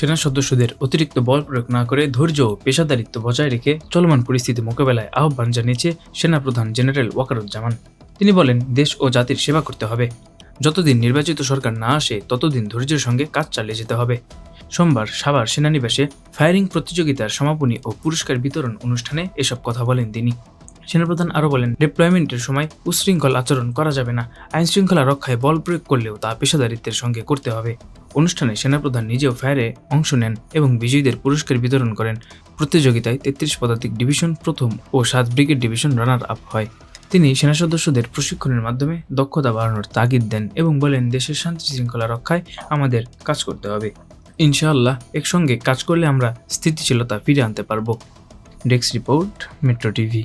সেনা সদস্যদের অতিরিক্ত বল প্রয়োগ না করে ধৈর্য ও পেশাদারিত্ব বজায় রেখে চলমান পরিস্থিতি মোকাবেলায় আহ্বান জানিয়েছে সেনাপ্রধান জেনারেল ওয়াকারুজ্জামান। তিনি বলেন, দেশ ও জাতির সেবা করতে হবে। যতদিন নির্বাচিত সরকার না আসে, ততদিন ধৈর্যের সঙ্গে কাজ চালিয়ে যেতে হবে। সোমবার সাভার সেনানিবাসে ফায়ারিং প্রতিযোগিতার সমাপনী ও পুরস্কার বিতরণ অনুষ্ঠানে এসব কথা বলেন তিনি। সেনাপ্রধান আরও বলেন ডিপ্লয়মেন্টের সময় উশৃঙ্খল আচরণ করা যাবে না। আইন শৃঙ্খলা রক্ষায় বল প্রয়োগ করলেও তা পেশাদারিত্বের সঙ্গে করতে হবে। অনুষ্ঠানে সেনাপ্রধান নিজেও ফায়ারে অংশ নেন এবং বিজয়ীদের পুরস্কার বিতরণ করেন। প্রতিযোগিতায় তেত্রিশ পদাতিক ডিভিশন প্রথম ও সাত ব্রিগেড ডিভিশন রানার আপ হয়। তিনি সেনা সদস্যদের প্রশিক্ষণের মাধ্যমে দক্ষতা বাড়ানোর তাগিদ দেন এবং বলেন, দেশের শান্তি শৃঙ্খলা রক্ষায় আমাদের কাজ করতে হবে। ইনশাআল্লাহ, একসঙ্গে কাজ করলে আমরা স্থিতিশীলতা ফিরে আনতে পারব। Desk report, Metro TV.